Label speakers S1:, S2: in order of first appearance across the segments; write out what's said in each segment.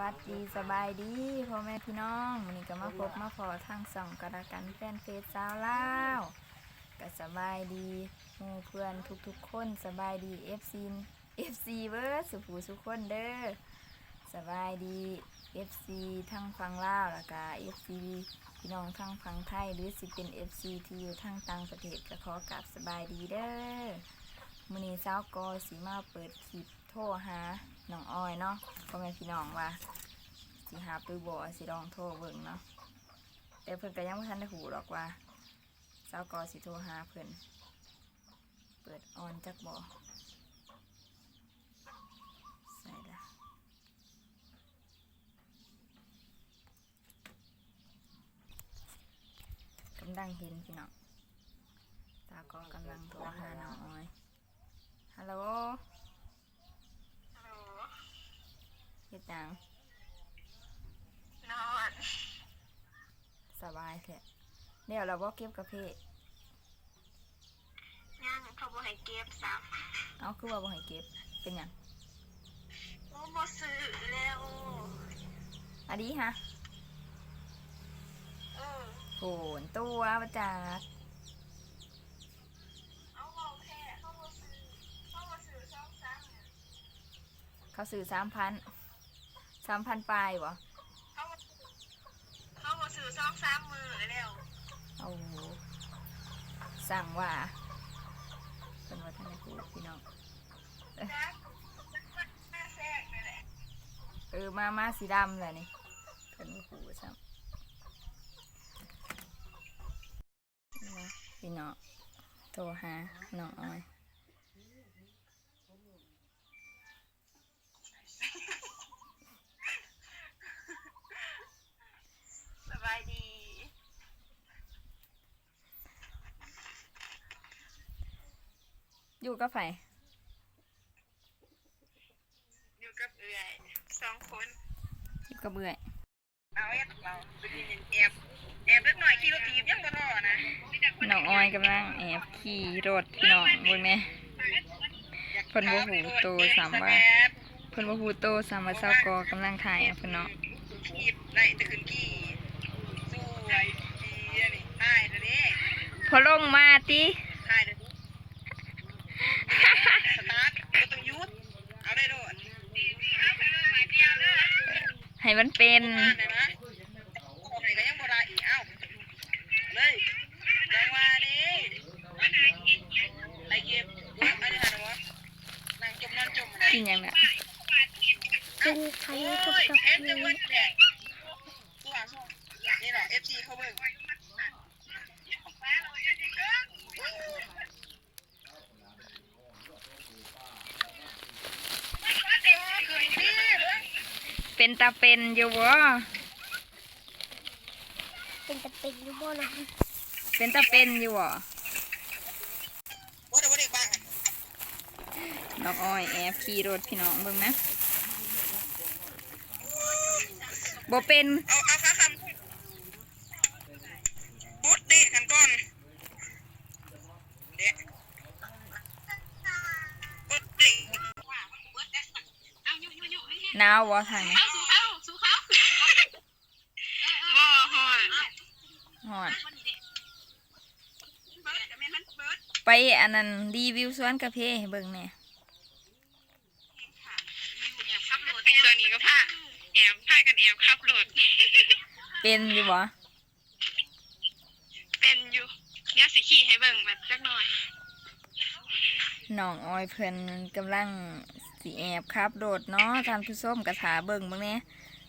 S1: วัสดีสบายดีพ่อแม่พี่น้องวันนี้ก็มาพบมาพอทางส่องกระกันแฟนเฟซสาวลาวก็สบายดีหมู่เพื่อนทุกๆคนสบายดีเอฟซีเอฟซีเบิร์ดสุผูสุกคนเด้อสบายดีเอฟซีทั้งฟังลาวแล้วก็เอฟซีพี่น้องทั้งฟังไทยหรือสิเป็นเอฟซีที่อยู่ทั้งต่างประเทศก็ขอกราบสบายดีเด้อมื่อนี้เช้าวกอสีมาเปิดคลิป โทรหาน้องออยเนาะพ่อแม่พี่น้องว่าสิหาปือบ่สิลองโทรเบิ่งเนาะแต่เพิ่นก็ยังไม่ทันได้หูหรอกว่าเช้ากอสิโทรหาเพิ่นเปิดออนจักบ่ใส่ละกำลังเห็นพี่น้องตากอกำลังโทรหาน้องออย ฮัลโหล
S2: ฮัลโหล
S1: เฮ็ดหยัง
S2: นอน
S1: สบาย แท้เดี๋ยวเราบ่เก็บกาแฟ
S2: ย่างเขาบอกให้เก็บสับ
S1: เอาคือว่าบ่ให้เก็บเป็นหยัง
S2: โอ้บ่ซื้อแล้ว
S1: อันนี้ฮะ
S2: เออ
S1: โหนตัวประจักษ์
S2: เอาบอกแค่เขาบ่ซื้อเขาบ่ซื้อช่องซ้ำเนี่ย
S1: เขาซื้อสามพันสามพันปลายบ่
S2: เขาบ่ซื้อ เขาบ่ซื้อช่องซ้ำมือแล้ว
S1: เอาสั่งว่าเป็นว่าท่านได้พูดพี่น้อง
S2: จักหน้าแทรกนี่แหละ
S1: เออมามาสีดำเลยนี่เพิ่นบ่พูดซ้ำนี่นะพี่น้องโทรหาน้องออย
S2: สบายดี
S1: อยู่กับไผ
S2: อยู่กับเอื่อยสองคน
S1: อยู่กับเบื่อย
S2: เอาแอบเราไปกินแอบแอบเล็กหน่อยขี่รถถีบยังบ่รอนะ
S1: น้องออยกำลังแอบขี่รถพี่น้องเบิ่งแหน่เพิ่นบ่หูโตสามว่าเพิ่นว่าฮู้โตสามว่าเศร้ากอกำลังถ่ายอะเพิ่นเนาะ
S2: ขีบได้แต่ขึ้นกี่สวยดีอันนี่ถ่ายเด้อเด้
S1: พอลงมาติ
S2: ถ่ายเด้อเด้สตาร์ทบ่ต้องหยุดเอาได้โดดเอาไปเลยหมายเดียวเด้อ
S1: ให้มันเป็น
S2: มาได้นะขอให้ก็ยังบ่ได้อีกเอ้าเลยจังว่านี่ไอ้เก็บอันนี้หาได้บ่นั่งจมนอนจมนะ
S1: กินหยังน่ะ
S3: เป็นไทย
S2: โอ้
S3: กับ
S2: ย
S3: กับ
S2: เอ็มจังว่าแหละตัวส่งนี่แหละ FC เขาเบิ่ง
S1: เป็น ตาเป็นอยู่บ่
S3: เป็นตะเป็นอยูโบนะ
S1: เป็นตาเป็นอยู่บ่
S2: ว่าแต่ว่าเด็กบ้างอะ
S1: น้องออยแอบขี่รถพี่น้องเบิ่งนะบ่เป็น
S2: เอาเอาขาคำบุ๊ดดิกันก่อนเด็กบุ๊ดดิ
S1: หนาวบ่ทางนี้
S2: บ่ฮอน
S1: ฮอด
S2: เบิร์ดแม่มันเบิร์ด
S1: ไปอันนั้นรีวิวสวนกาแฟให้เบิ่งแหน่
S2: แอบขับรถตัวนี้ก็พาแอบพากันแอบขับรถ
S1: เป็นอยู่บ่
S2: เป็นอยู่เดี๋ยวสิขี่ให้เบิ่งแบบจักหน่อย
S1: น้องออยเพิ่นกำลังสิแอบขับรถเนาะท่านผู้ชมก็ถาเบิ่งเบิ่งแหน่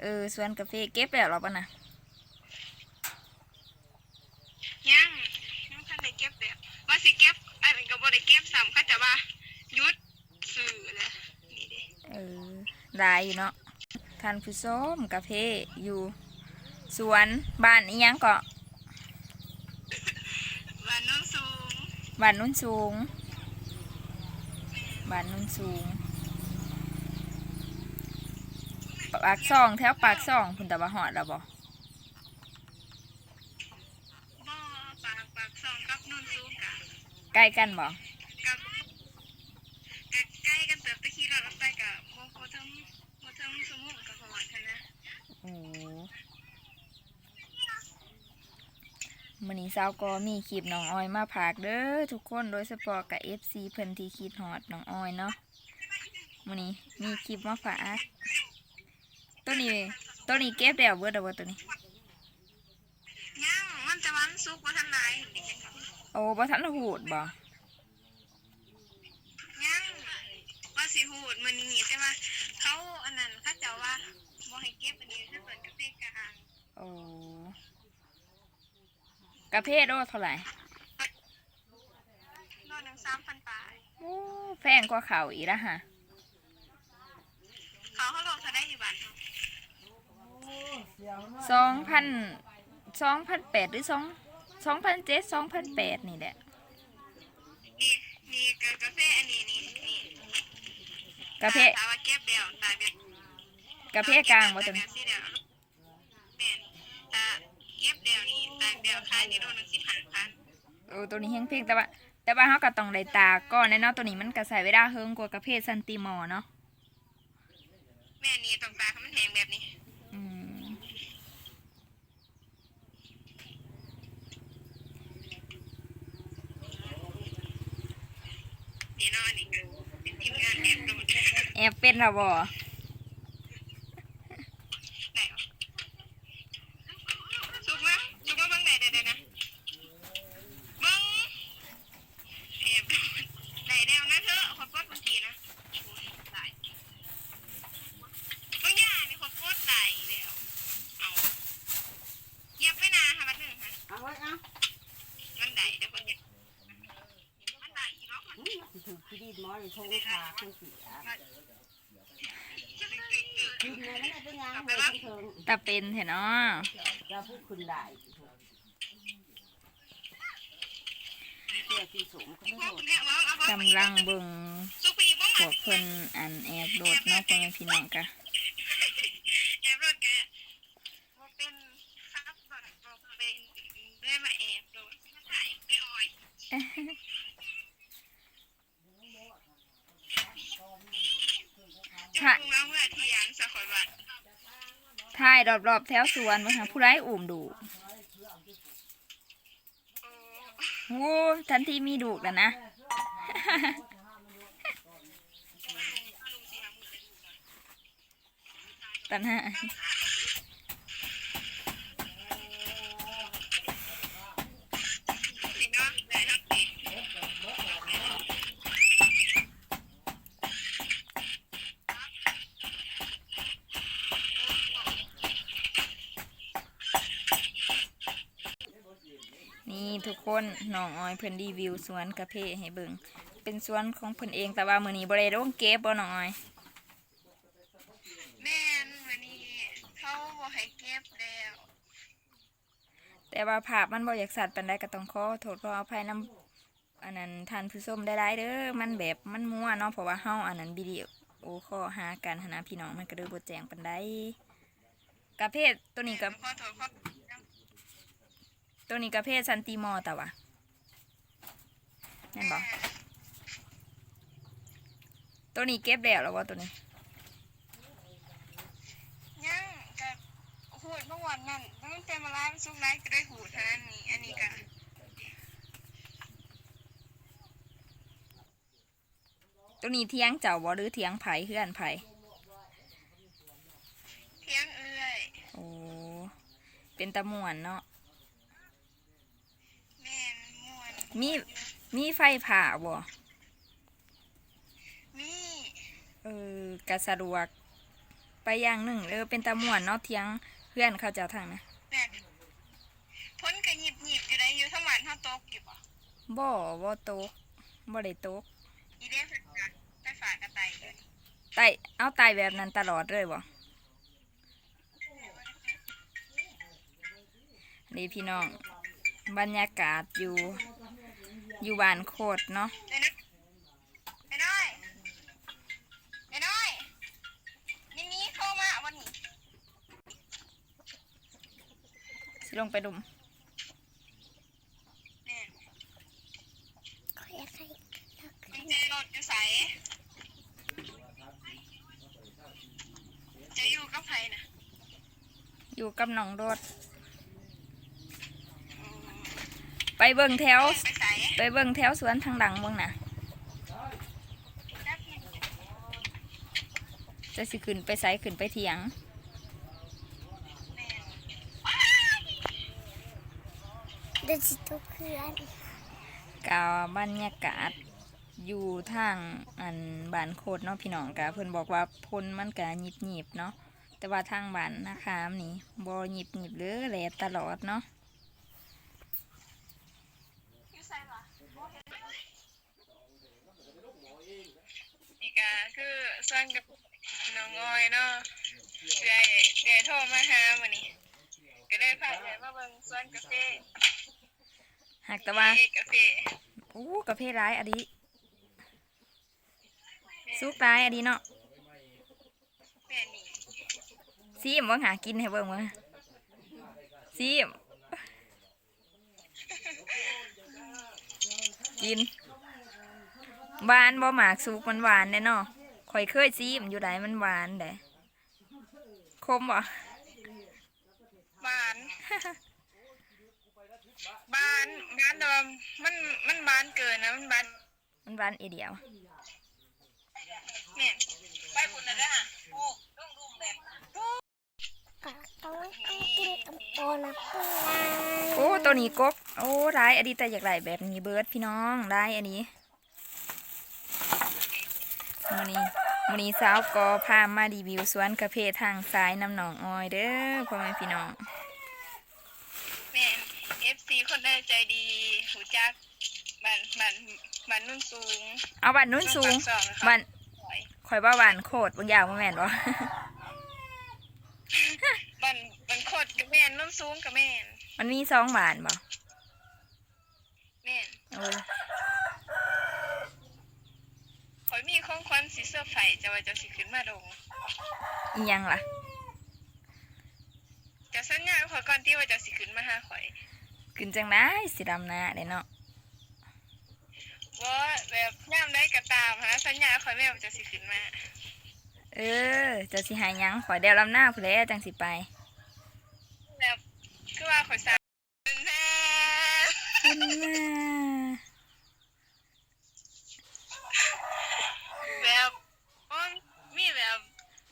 S1: เออสวนกาแฟเก็บแล้วเหรอปะน่ะ
S2: ยังยังทันได้เก็บแล้วว่าสิเก็บอันนี้ก็บ่ได้เก็บซ้ำเขาจะว่าหยุดซื้อแล้วนี่ เด้
S1: เออได้อยู่เนาะท่านผู้ชมกาแฟอยู่ สวนบ้านอีหยังเกาะ
S2: บ้านโน้นสูง
S1: บ้านนุ่นสูงบ้านนุ่นสูง ปากซ่องแถวปากซ่องคุณตะบะหอดแล้วบ่
S2: บ่ปากปากซองกับโน้นสูงกะ
S1: ใกล้กันบ่
S2: กับใกล้ๆกันเติบตะกี้เราไปกับโมโคทั้งโมทั้งสมุนกับหอดค่ะนะ
S1: มื้อนี้สาวก็มีคลิปน้องออยมาผากเด้อทุกคนโดยเฉพาะกับ FC เพิ่นที่คิดฮอดน้องออยเนาะมื้อนี้มีคลิปมาฝากตัวนี้ตัวนี้เก็บแล้วเบิดแล้วบ่ตัวนี้
S2: ยังมันจะวันซุกว่าทันไหนเห็นดิ
S1: โอ้บ่ทันหูดบ่
S2: ยังว่าสิหูดมันนี่แต่ว่าเขาอันนั้นเขาเจะว่าบ่ให้เก็บอันนี้ถ้าเปิดกาแฟกลาง
S1: โอ้ กระเพศโอ้เท่าไหร่
S2: รอหนึ่งสามพันปลาย
S1: โอ้แพงกว่าเขาอีกละฮะ
S2: เขาเขาลงเขาได้อยู่บ้าน
S1: สองพันสองพันแปดหรือสองสองพันเจ็ดสองพันแปดนี่แหละ
S2: นี่นี่กาแฟอันนี้นี่นี่
S1: กระเพศ
S2: ถามว่าเก็บเดียวตายแบบ
S1: กระเพศกลางบ่ตัว
S2: แบ
S1: นี้
S2: บสี่เดียวแม่นแต่เก็บเดียวนี่ตาย เดียวขายนี่โดนหนึ่งสิบห้าพัน
S1: โอ้ตัวนี้แห้งเพียงแต่ว่า แต่ว่าเขาก็ต้องได้ตาก่อนแน่เนาะตัวนี้มันก็ใส่เวลาเฮิงกว่ากระเพศซันติมอร์เนาะ
S2: แม่นี่ต้องตาเขามันแหงแบบนี้
S1: อืม
S2: นี่เนาะอันนี้ก็เป็นทีมงานแอบโดด
S1: แอบเป็นและบ่
S2: ไหนวะสุกนะสุกมาเบิ่งไหนเดี๋ยวเดี๋ยวนะเบิ่งแอบโดดไหนเดียวนะเธอขอปลดบางทีนะโอ้ยตายบางอย่างนี่ขอปลดไหลเดียวเอาเหยียบไปนาค่ะบัดหนึ่งค่ะ
S4: เอาไว้เอา
S2: มันไหลเดี๋ยวคนเหยียบมันไหลอีกแล้วมัน
S4: อืมสิถูก ที่ดีหมอนี่ทงขาคนเสีย
S2: จะตึกตึกตึก
S4: กินเนี่ยไม่ได้เป็นเลยเถิง
S1: ตาเป็นเถอะเนาะ
S4: จะพูดคุณได้กำ
S1: ลังเบิ่ง
S2: ปอีกบ้าง
S1: พวกเพิ่นอันแอบโดดเนาะพ่อแม่พี่น้องกะ
S2: แอบโดดแกว่าเป็นครับบ่บอกเป็นได้มาแอบโดดมาถ่ไม่อ่อย จะพุงเอาเมื่อเทียงสักคนวัน
S1: ถ่ายรอบๆแถวสวนบ่ะผู้ร้ายอุ้มดู
S2: โอ้
S1: โทันทีมีดูกแล้วนะตันฮะ ทุกคนน้องออยเพิ่นรีวิวสวนกาแฟให้เบิ่งเป็นสวนของเพิ่นเองแต่ว่ามื้อนี้บ่ได้ลงเก็บบ่น้องออย
S2: แม่นวันนี้เขาบอกให้เก็บแล้ว
S1: แต่ว่าภาพมันบ่อยากสัตว์ปานใดก็ต้องขอโทษขออภัยนํอันนั้นท่านผู้ชมได้หลายๆเด้อมันแบบมันมั่วเนาะเพราะว่าเฮาอันนั้นวิดีโอคอลหากันหั้นนะพี่น้องมันก็เลยบ่แจ้งปานใดกาแฟตัวนี้กับ
S2: ขอโทษขอ
S1: ตัวนี้กาแฟซันติมอร์แต่ว่าแม่นบ่ตัวนี้เก็บแล้วแล้วบ่ตัวนี้
S2: ยังกับหูดเมื่อวันนั่นตั้งแต่มาล้างซุกไร้ก็ได้หูดเท่านั้นนี่อันนี้ก็
S1: ตัวนี้เทียงเจ้าบ่หรือเทียงไผเฮือนไผ
S2: เที่ยงเอื้อย
S1: โอ้เป็นตะม่วนเนาะ
S2: แม่น ม่วน
S1: มีมีไฟผ่าบ่
S2: มี
S1: เออกะสะดวก ไปอย่างหนึ่งเออเป็นตะม่วนเนาะเทียงเพื่อนเขาเจ้าทางนะ
S2: แม่นพ้นกระหยิบหยิบอยู่ได้อยู่ทั้งวันเท่าโต๊ะอยู่บ่
S1: บ่บ่ตกบ่ได้ตก
S2: อีเด้เพิ่นก็ไปฝากกระต่ายอยู่นี่
S1: ไตเอาไตแบบนั้นตลอดเลยบ่นี่พี่น้อง บรรยากาศอยู่ อยู่บ้านโคตรเนาะ
S2: ไอ้นะไอ้น้อยไอ้น้อยนี่นี่เข้ามาวันนี้
S1: สิลงไปดุม
S2: แม่น
S3: ขอใส่
S2: กุญแจรถอยู่ไสจะอยู่กับไผน่ะ
S1: อยู่กับน้องโดด
S2: อืม
S1: ไปเบิ่งแถว
S2: ไป
S1: เบิ่งแถวสวนทางหลังเบิ่งนะจะสิขึ้นไปไสขึ้นไปเถียง
S3: เดินสิตัวเพื่อน
S1: กาบรรยากาศอยู่ทางอันบ้านโคดเนาะพี่น้องกะเพิ่นบอกว่าพลมันกะหยิบหยิบเนาะแต่ว่าทางบ้านนะคะนี่บ่หยิบหยิบๆเลยแหลตลอดเนาะ
S2: นี่ก็ คือส่วนกับน้องอ้อยเนาะเดี๋ยวเดี๋ยวโทรมาหามื้อนี้ ก็ได้พาไปมาเบิ่งสวนกาแฟ
S1: หากแต่ว่า
S2: เกาแฟ
S1: อู้กาแฟร้ายอะดิสุกร้ายอะดิเนาะ
S2: แม่นี่
S1: ซีมว่าหากินให้เบิ่งว่าซีมกินหวานบ่หมากสุกมันหวานแน่เนาะ ข่อยเคยซีมอยู่ไหนมันหวานเด้คมบ่
S2: บานบานบานแต่ว่ามันมันบานเกินนะมันบาน
S1: มันหวานอีเดียว
S2: แม่นไปพุ่นน่ะเด้อฮะโอ้ต้องดูแบบ
S3: ก็ต้องต้องกินกับโตนะเพื่อน
S1: โอ้ตัวนี้กบโอ้ร้ายอันนี้แต่อยากได้แบบนี้เบิร์ดพี่น้องได้อันนี้มื้อนี้ มื้อนี้สาวก็พามารีวิวสวนกาแฟทางซ้ายน้ำหนองออยเด้อพ่อแม่พี่น้อง
S2: แม่น FC คนได้ใจดีหูจักบ้านบ้านบ้านนุ่นสูง
S1: เอาบันนุ่นสูง
S2: ปากซอยนะคะ
S1: บัน
S2: ซอย
S1: ข่อยว่าบันโคตรบางอย่างบ่แม่นบ่
S2: บ้านบ้านโคตรกับแม่นนุ่นสูงกับแม่น
S1: มันมีสองบานบ่
S2: แม่น
S1: โอ้
S2: ข่ อยมีของขวัญสิเสื้อร์ไฟจะว่าจะสิขึ้นมาลง
S1: อีหยังล่ะ
S2: จะสัญญาข่อยก่อนที่ว่าจะสิขึ้นมาหาข่อย
S1: ขึ้นจังได้สิดำหน้าเด้เนาะ
S2: ว่าแบบย่ามได้ก็ตามหาสัญญาข่อยแม่ว่าจะสิขึ้นมา
S1: เออเจะสิหาหยังข่อยเดวลำหน้าผู้ใดจังสิไป
S2: แบบคือว่าข่อยสาวแน่
S1: ขึ้นมา
S2: แบบโอ้ยมีแบบ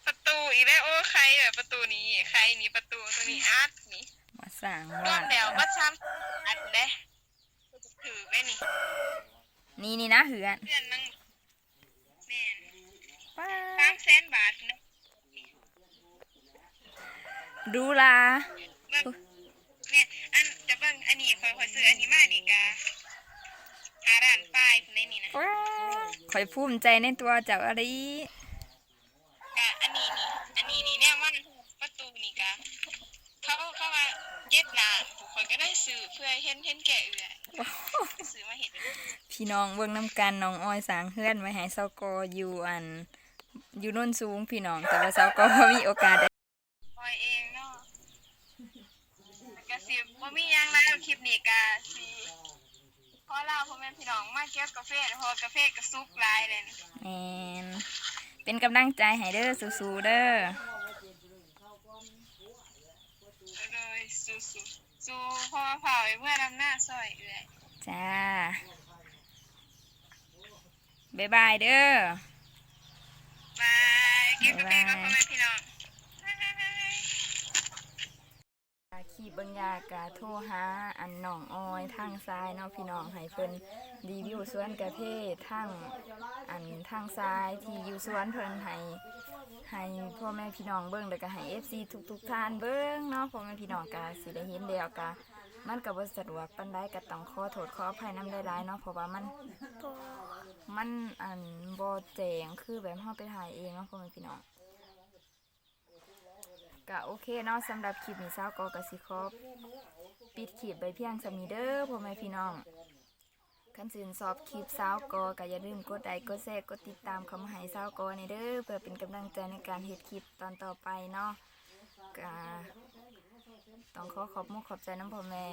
S2: ประตูอีกแล้วโอ้ใครแบบประตูนี้ใครนี่ประตูตัวนี้อาร์ตนี่
S1: มาสั่ง
S2: รอ
S1: ว่า
S2: บแล้วว่าซ้ำอันเด้ถือไว้นี่
S1: นี่นี่นะเหือน
S2: เพื่อนนั่งแม่น
S1: ป้า
S2: สามแสนบาทนะ
S1: ดูลา
S2: เบิ่งเนี่ยอันจะเบิ่งอันนี้คอยคอยซื้ออันนี้มานี่กะหาร้านป้ายในนี่นะ
S1: ว้า ข่อยภูมิใจในตัวเจ้าอะไร
S2: กะอันนี้นี่อันนี้นี่เนี่ยมันประตูนี่กะเขาเขาว่าเจ็ดล้านคอยก็ได้ซื้อเพื่อเห็นเห็นแก่เอื่อยซื้อมาเห็น
S1: พี่น้องเบิ่งน้ำกันน้องอ้อยสร้างเฮือนไว้ให้เซากออยู่อันอยู่โน่นสูงพี่น้องแต่ว่าเซากอบ่มีโอกาสได้
S2: คอยเองเนาะกะสิบ่มีหยังแล้วคลิปนี้กะสิ พอเล่าพ่อแม่พี่น้องมาเก็บกาแฟเพอกาแฟก็สุกหลายเลยนะ
S1: แมนเป็นกำลังใจให้เด้อสู้ๆเด้อ
S2: เลยสู้สู้สู้พ่อเผาไว้เมื่อดำหน้าซอยเอื่อย
S1: จ้าบ๊ายบายเด้อ
S2: บายเก็บกาแฟกับพ่อแม่พี่น้องบาย
S1: ขี่เบิงยากาโทรหาอันนองออยทางซ้ายเนาะพี่น้องให้เพิ่นรีวิวสวนกาแฟทางอันทางซ้ายที่อยู่สวนเพิ่นให้ให้พ่อแม่พี่น้องเบิ่งแล้วก็ให้ FC ทุกๆท่านเบิ่งเนาะพ่อแม่พี่น้องก็สิได้เห็นแล้วก็มันก็บ่สะดวกปานใดก็ต้องขอโทษขออภัยน้ำหลายๆเนาะเพราะว่ามันมันอันบ่แจงคือแบบเฮาไปถ่ายเองเนาะพ่อแม่พี่น้อง ก็โอเคเนาะสำหรับคลิปนี้สาวก็กสิขอปิดคลิปไปเพียงสำนี้เด้อพ่อแม่พี่น้องคันชื่นชอบคลิปสาวกอก็อย่าลืมกดไลค์กดแชร์กดติดตามคำให้สาวกอในเด้อเพื่อเป็นกำลังใจในการเฮ็ดคลิปตอนต่อไปเนาะก็ต้องขอขอบมุกขอบใจน้ำพ่อแม่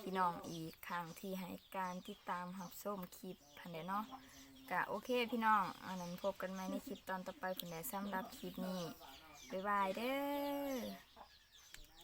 S1: พี่น้องอีกครั้งที่ให้การติดตามรับชมคลิปพันเดเนาะก็โอเคพี่น้องอันนั้นพบกันไหมในคลิปตอนต่อไปผุนแดสำหรับคลิปนี้ บ๊ายบายเด้อ